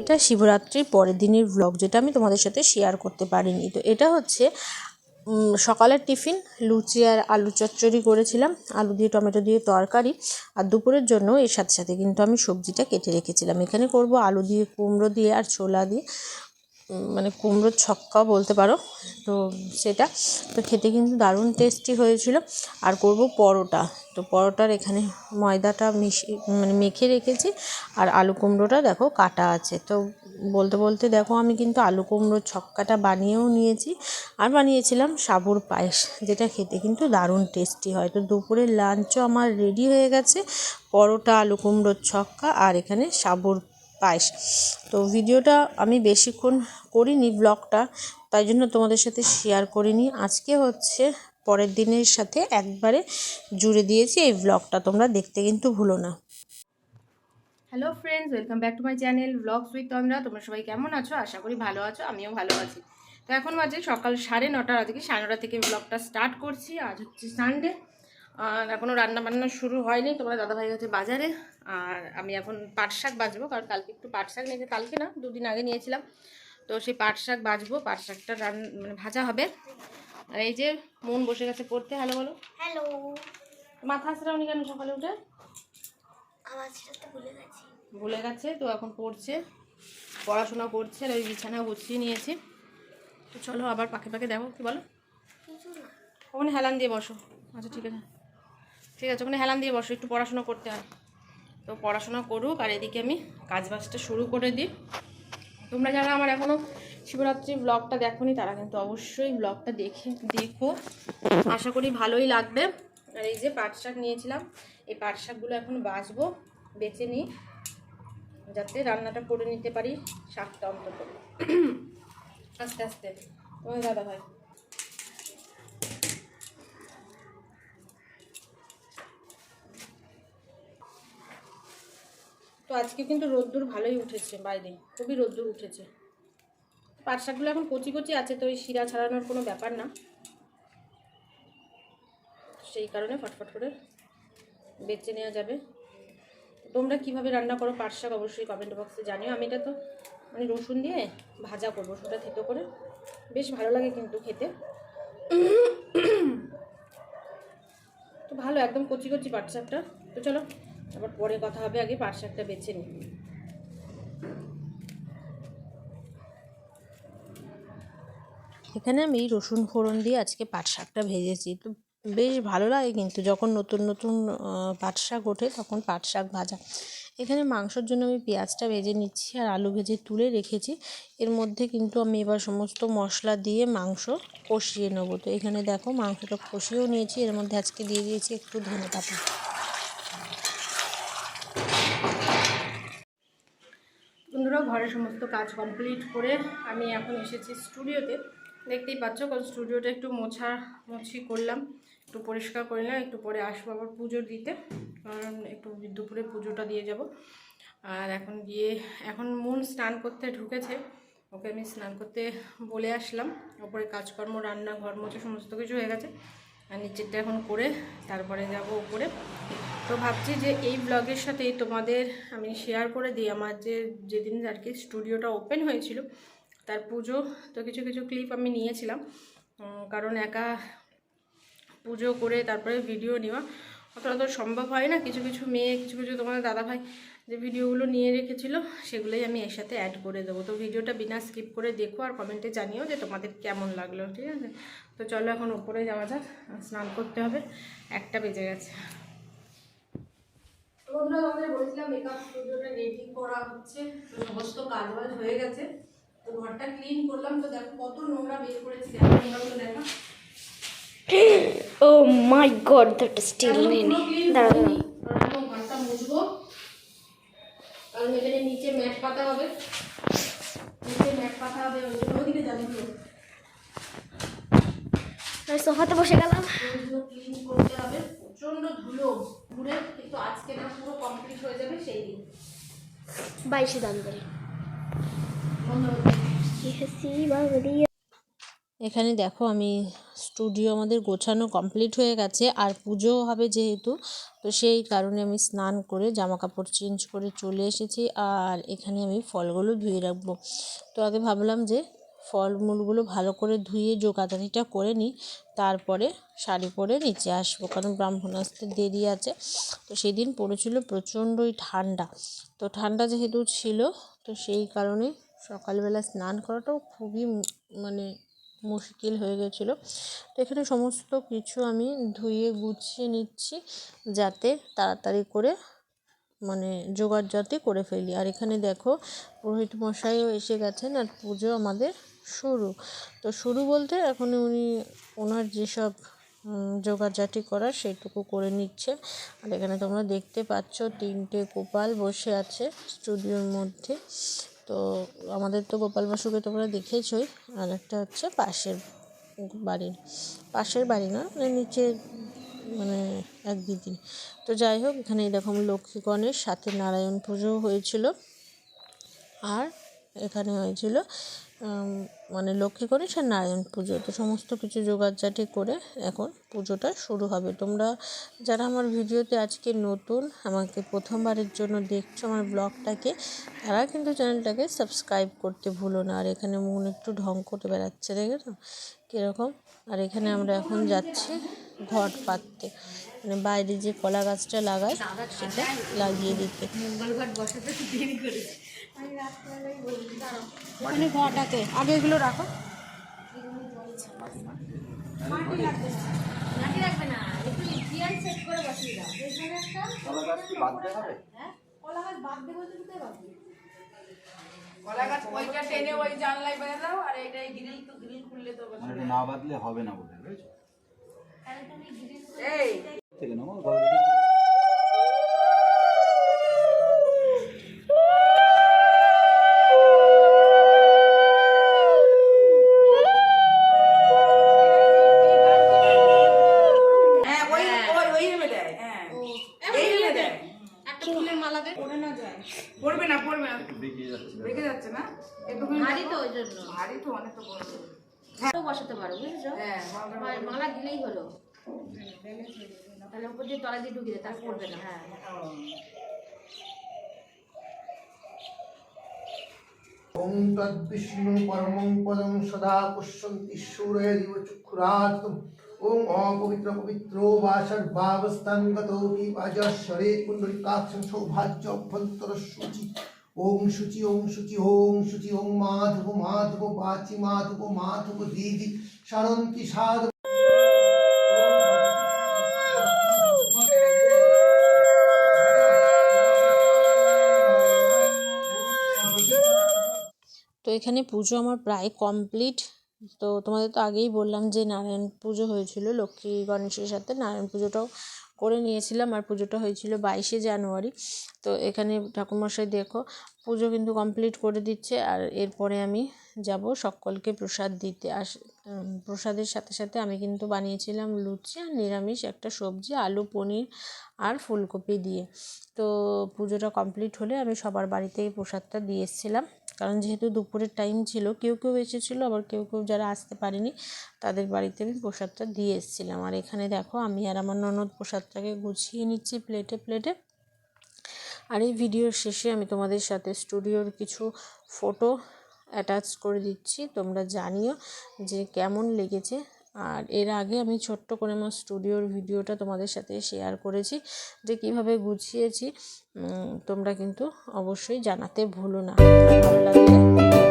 এটা শিবরাত্রির পরের দিনের ব্লগ যেটা আমি তোমাদের সাথে শেয়ার করতে পারিনি। তো এটা হচ্ছে সকালের টিফিন, লুচি আর আলু চচ্চড়ি করেছিলাম। আলু দিয়ে, টমেটো দিয়ে তরকারি আর দুপুরের জন্য এর সাথে সাথে কিন্তু আমি সবজিটা কেটে রেখেছিলাম। এখানে করব আলু দিয়ে, কুমড়ো দিয়ে আর ছোলা দিয়ে। মানে কুমড়োর ছক্কাও বলতে পারো। তো সেটা, তো খেতে কিন্তু দারুণ টেস্টি হয়েছিল। আর করব পরোটা। তো পরোটার এখানে ময়দাটা মিশিয়ে মানে মেখে রেখেছি। আর আলু কুমড়োটা দেখো কাটা আছে। তো বলতে বলতে দেখো আমি কিন্তু আলু কুমড়োর ছক্কাটা বানিয়েও নিয়েছি। আর বানিয়েছিলাম সাবুর পায়েস, যেটা খেতে কিন্তু দারুণ টেস্টি হয়। তো দুপুরের লাঞ্চও আমার রেডি হয়ে গেছে। পরোটা, আলু কুমড়োর ছক্কা আর এখানে সাবুর পায়েস তো ভিডিওটা আমি বেশিক্ষণ করিনি ব্লগটা, তাই জন্য তোমাদের সাথে শেয়ার করিনি। আজকে হচ্ছে পরের দিনের সাথে একবারে জুড়ে দিয়েছি এই ব্লগটা, তোমরা দেখতে কিন্তু ভুলো না। Hello friends welcome back to my channel vlogs with Tandra তোমরা সবাই কেমন আছো? আশা করি ভালো আছো, আমিও ভালো আছি। তো এখন বাজে সকাল সাড়ে নটার আজকে সাড়ে নটা থেকে ব্লগটা স্টার্ট করছি। আজ হচ্ছে সানডে আর এখনও রান্না বান্না শুরু হয়নি তোমরা দাদাভাই গেছে বাজারে আর আমি এখন পাট শাক বাজবো কারণ কালকে একটু পাট শাক নিয়েছি কালকে না দুদিন আগে নিয়েছিলাম। তো সেই পাট শাক বাজবো পাট শাকটা রান মানে ভাজা হবে। আর এই যে মন বসে গেছে পড়তে হ্যালো বলো। হ্যালো। মাথা আসরাও নি কেন সকালে উঠে? ভুলে গেছি। ভুলে গেছে তো এখন পড়ছে পড়াশোনা করছে আর ওই বিছানা গুছিয়ে নিয়েছি। তো চলো আবার পাখে পাখে দেখো কি বলো? ওখানে হেলান দিয়ে বসো। আচ্ছা ঠিক আছে। ঠিক আছে, ওখানে হেলান দিয়ে বসো, একটু পড়াশোনা করতে হয়। তো পড়াশোনা করুক আর এদিকে আমি কাজ বাজটা শুরু করে দিই। তোমরা যারা আমার এখনও শিবরাত্রি ব্লগটা দেখোনি, তারা কিন্তু অবশ্যই ব্লগটা দেখে, দেখো। আশা করি ভালোই লাগবে। আর এই যে পাট শাক নিয়েছিলাম, এই পাট শাকগুলো এখন বাঁচবো বেছে নিই, যাতে রান্নাটা করে নিতে পারি শাকটা অন্তত। আস্তে আস্তে। তোমার দাদা ভাই। তো আজকে কিন্তু রোদ্দুর ভালোই উঠেছে বাইরে খুবই রোদ্দুর উঠেছে। পাট শাকগুলো এখন কচি কচি আছে, তো ওই শিরা ছাড়ানোর কোনো ব্যাপার না। সেই কারণে ফটফট করে বেছে নেওয়া যাবে। তোমরা কীভাবে রান্না করো পাট শাক অবশ্যই কমেন্ট বক্সে জানিও। আমি এটা তো মানে রসুন দিয়ে ভাজা করব, সেটা থেতো করে। বেশ ভালো লাগে কিন্তু খেতে। তো ভালো, একদম কচি কচি পাট শাকটা তো চলো আবার পরে কথা হবে, আগে পাট শাকটা বেছে নিই। এখানে আমি রসুন ফোড়ন দিয়ে আজকে পাট শাকটা ভেজেছি। তো বেশ ভালো লাগে কিন্তু যখন নতুন নতুন পাট শাক ওঠে তখন পাট শাক ভাজা। এখানে মাংসর জন্য আমি পেঁয়াজটা ভেজে নিচ্ছি আর আলু ভেজে তুলে রেখেছি। এর মধ্যে কিন্তু আমি এবার সমস্ত মশলা দিয়ে মাংস কষিয়ে নেব। তো এখানে দেখো মাংসটা কষিয়েও নিয়েছি। এর মধ্যে আজকে দিয়ে দিয়েছি একটু ধনে পাতা বন্ধুরা ঘরের সমস্ত কাজ কমপ্লিট করে আমি এখন এসেছি স্টুডিওতে দেখতেই পাচ্ছ, কারণ স্টুডিওটা একটু মোছা, মুছি করলাম। একটু পরিষ্কার করে নিলাম, একটু পরে আসব আবার পুজো দিতে। কারণ একটু দুপুরে পুজোটা দিয়ে যাব। আর এখন গিয়ে, এখন মন স্নান করতে ঢুকেছে। ওকে আমি স্নান করতে বলে আসলাম। ওপরে কাজকর্ম রান্না ঘর মোছা সমস্ত কিছু হয়ে গেছে। আর নিচেরটা এখন করে তারপরে যাব উপরে। তো ভাবছি যে এই ব্লগের সাথে তোমাদের আমি শেয়ার করে দিই। আমার যে যেদিন আর কি স্টুডিওটা ওপেন হয়েছিল, তার পুজো তো কিছু কিছু ক্লিপ আমি নিয়েছিলাম। কারণ একা পুজো করে তারপরে ভিডিও নেওয়া। অতটা তো সম্ভব হয় না। কিছু কিছু মেয়ে, কিছু কিছু তোমাদের দাদাভাই যে ভিডিওগুলো নিয়ে রেখেছিল, সেগুলোই আমি এর সাথে অ্যাড করে দেবো। তো ভিডিওটা বিনা স্কিপ করে দেখো আর কমেন্টে জানিও যে তোমাদের কেমন লাগল, ঠিক আছে? তো চলো এখন ওপরে যাওয়া যাক, স্নান করতে হবে। একটা বেজে গেছে। বন্ধুরা, তোমাদের বলছিলাম মেকআপ স্টুডিওটা রেডি করা হচ্ছে। তো সমস্ত হয়ে গেছে। তো ঘরটা ক্লিন করলাম। তো দেখো কত নোংরা বের করেছি। নোংরাগুলো দেখো। Oh my god that still নেই পুরো clean দাঁড়া করিনি, কারণ এখন ঘরটা মুছবো। কারণ এখানে নিচে ম্যাট পাতা হবে। নিচে ম্যাট পাতা হবে ওইদিকে যাবে সোফাতে বসে গেলাম। ক্লিন করতে হবে। প্রচণ্ড ধুলো ঘুরে কিন্তু আজকে না পুরো কমপ্লিট হয়ে যাবে সেই দিন। বাইশে জানুয়ারি। বন্ধ হচ্ছে কি হাসি বাবরি এখানে দেখো আমি স্টুডিও আমাদের গোছানো কমপ্লিট হয়ে গেছে, আর পুজোও হবে যেহেতু, তো সেই কারণে আমি স্নান করে জামা কাপড় চেঞ্জ করে চলে এসেছি, আর এখানে আমি ফলগুলো ধুয়ে রাখব। তো আগে ভাবলাম যে ফলমূলগুলো ভালো করে ধুয়ে জোগাতানিটা করে নিই, তারপরে শাড়ি পরে নিচে আসব, কারণ ব্রাহ্মণ আসতে দেরি আছে। তো সেদিন পড়েছিল প্রচণ্ডই ঠান্ডা, তো ঠান্ডা যেহেতু ছিল, তো সেই কারণে সকালবেলা স্নান করাটাও খুবই মানে মুশকিল হয়ে গেছিল। তো এখানে সমস্ত কিছু আমি ধুয়ে গুছিয়ে নিচ্ছি যাতে তাড়াতাড়ি করে মানে জোগাড় যাতে করে ফেলি। আর এখানে দেখো পুরোহিত মশাইও এসে গেছেন আর পুজো আমাদের শুরু। তো শুরু বলতে এখন উনি ওনার যেসব জোগাড়জাটি করার সেটুকু করে নিচ্ছে আর এখানে তোমরা দেখতে পাচ্ছ তিনটে গোপাল বসে আছে স্টুডিওর মধ্যে। তো আমাদের তো গোপাল বসুকে তোমরা দেখেছই আর একটা হচ্ছে পাশের বাড়ির, পাশের বাড়ি না মানে নিচে মানে এক দিদি তো যাই হোক, এখানে এরকম লক্ষ্মী গণেশ সাথে নারায়ণ পুজো হয়েছিল। আর এখানে হয়েছিল মানে লক্ষ্মী গণেশ আর নারায়ণ পুজো, তো সমস্ত কিছু জোগাড়জাটি করে এখন পুজোটা শুরু হবে। তোমরা যারা আমার ভিডিওতে আজকে নতুন, আমাকে প্রথমবারের জন্য দেখছ আমার ব্লগটাকে, তারা কিন্তু চ্যানেলটাকে সাবস্ক্রাইব করতে ভুলো না। আর এখানে মন একটু ঢং করে বেড়াচ্ছে, দেখেছ? কীরকম? আর এখানে আমরা এখন যাচ্ছি ঘট পাততে। মানে বাইরে যে কলা গাছটা লাগায় সেটা লাগিয়ে দিতে। ওখানে ঘটাতে আগে এগুলো রাখো। কলা গাছ ওইটা টেনে ওই জানলায় বেঁধে দাও আর এইটা গ্রিল তো গ্রিল খুললে তো মানে না বাঁধলে হবে না বলে বুঝেছ? এই। থেকে হ্যাঁ ওই ওই ওই নেমে দেয়। হ্যাঁ। নেমে দেয়। একটা ফুলের মালা দে না যায়। পড়বে না পড়বে না। বেরিয়ে যাচ্ছে। না? একটু ভারী তো ওই জন্য। ভারী তো অনেক তো তো বসাতে পারো বুঝেছ? মালা দিলেই হলো। তাহলে উপর দিয়ে তলা দিয়ে ঢুকিয়ে তার পড়বে না। হ্যাঁ। সদা পশ্যন্তি সূরে ওম অপবিত্র পবিত্র বাসর বাবস্থান গতোপি বাজা সৌভাগ্য অভ্যন্তর সূচিত ওম শুচি ওম শুচি ওম শুচি, ওম মাধব মাধব বাচি, মাধব মাধব দিদি, সারন্তি সাধ। তো এখানে পুজো আমার প্রায় কমপ্লিট। তো তোমাদের তো আগেই বললাম যে নারায়ণ পুজো হয়েছিল, লক্ষ্মী গণেশের সাথে। নারায়ণ পুজোটাও করে নিয়েছিলাম আর পুজোটা হয়েছিল বাইশে জানুয়ারি। তো এখানে ঠাকুরমশাই দেখো পুজো কিন্তু কমপ্লিট করে দিচ্ছে আর এরপরে আমি যাব সকলকে প্রসাদ দিতে উম, প্রসাদের সাথে সাথে আমি কিন্তু বানিয়েছিলাম লুচি আর নিরামিষ, একটা সবজি, আলু, পনির আর ফুলকপি দিয়ে। তো পুজোটা কমপ্লিট হলে আমি সবার বাড়িতেই প্রসাদটা দিয়ে এসেছিলাম। কারণ যেহেতু দুপুরের টাইম ছিল, কেউ কেউ এসেছিল, আবার কেউ কেউ যারা আসতে পারেনি, তাদের বাড়িতে আমি প্রসাদটা দিয়ে এসেছিলাম। আর এখানে দেখো, আমি আর আমার ননদ প্রসাদটাকে গুছিয়ে নিচ্ছি প্লেটে প্লেটে। আর এই ভিডিওর শেষে আমি তোমাদের সাথে স্টুডিওর কিছু ফটো অ্যাটাচ করে দিচ্ছি। তোমরা জানিও যে কেমন লেগেছে। আর এর আগে আমি ছোট্ট করে আমার স্টুডিওর ভিডিওটা তোমাদের সাথে শেয়ার করেছি যে কীভাবে গুছিয়েছি। তোমরা কিন্তু অবশ্যই জানাতে ভুলো না। ভালো